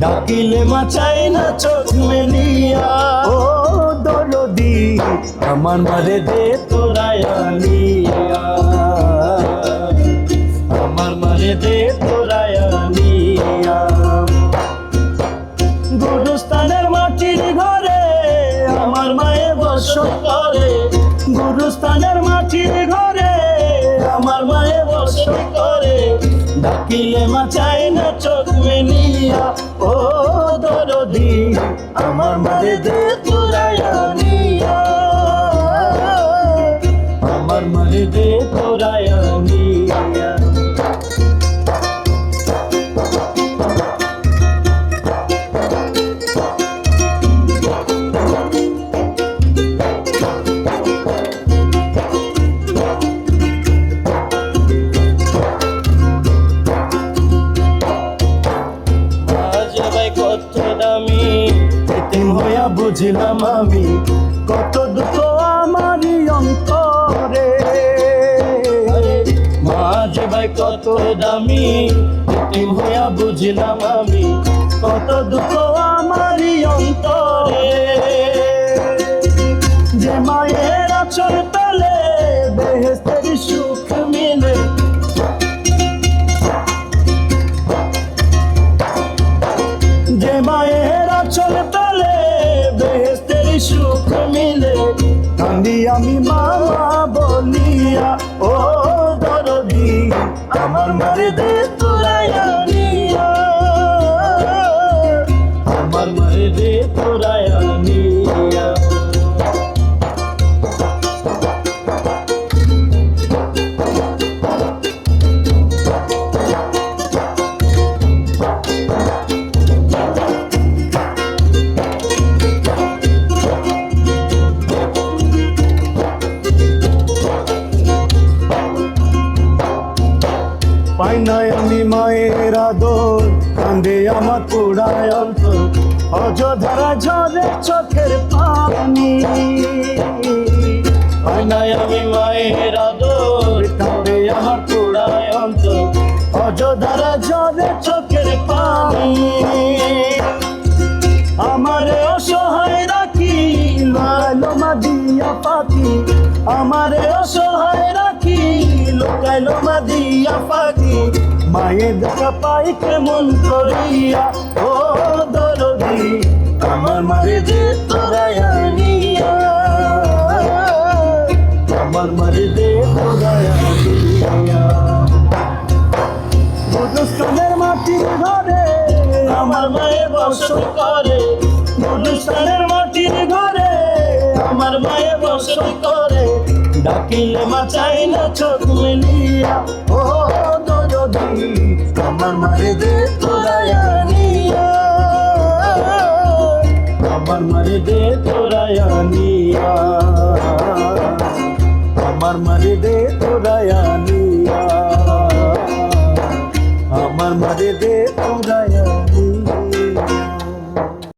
ডাকিলে মাচাই না চোখ মেলিয়া। ও দরদি, আমার মারে দে তোরায়ানিয়া আমার মারে দে তোরায়ানিয়া গুরুস্থানের মাটির ঘরে আমার মায়ে বসত করে। গুরুস্থানের মাটির ঘরে আমার মায়ে বসত করে। ডাকিলে মা চাই না চোখ মেলিয়া ও দরদি আমার মারে দে বুঝলাম আমি কত দুঃখ আমারই অন্তরে। মাঝ ভাই কত দামি এতিম হইয়া বুঝলাম আমি কত দুঃখ আমারই অন্তরে। যে মায়ের আচল পেলে বেহেস্তের সুখ মিলে। যে মায়ের বেহেস্তের সুখ মিলে আমি আমি মামা বলিয়া, ও দরদি, আমার মারে দে তোরায়ানিয়া আমার মারে দে তোরায়ানিয়া পাই নাই, আমি মায়ের আদর। কান্দে আমার পোড়ায় অন্তর। অযোধারা ঝরে চোখের পানি। পাই নাই, আমি মায়ের আদর। কান্দে আমার পোড়ায় অন্তর। অযোধারা ঝরে চোখের পানি। আমারে অসহায় রাখি লালো মাদিয়া পাখি। আমারে অসহায় রাখি লোকাইলো মাদিয়া পাখি মায়ের দেখা পাই কেমন করিয়া। ও দরদি, আমার মারে দে তোরায়ানিয়া আমার মারে দে গুরুস্থানের মাটির ঘরে, আমার মায়ে বসত করে। গুরুস্থানের মাটির ঘরে, আমার মায়ে বসত করে ডাকিলে মা চাই না চোখ মিলিয়া ও দরদি আমার মারে দে তোরায়ানিয়া আমার মারে দে তোরায়ানিয়া আমার মারে দে তোরায়ানিয়া আমার মারে দে তোরায়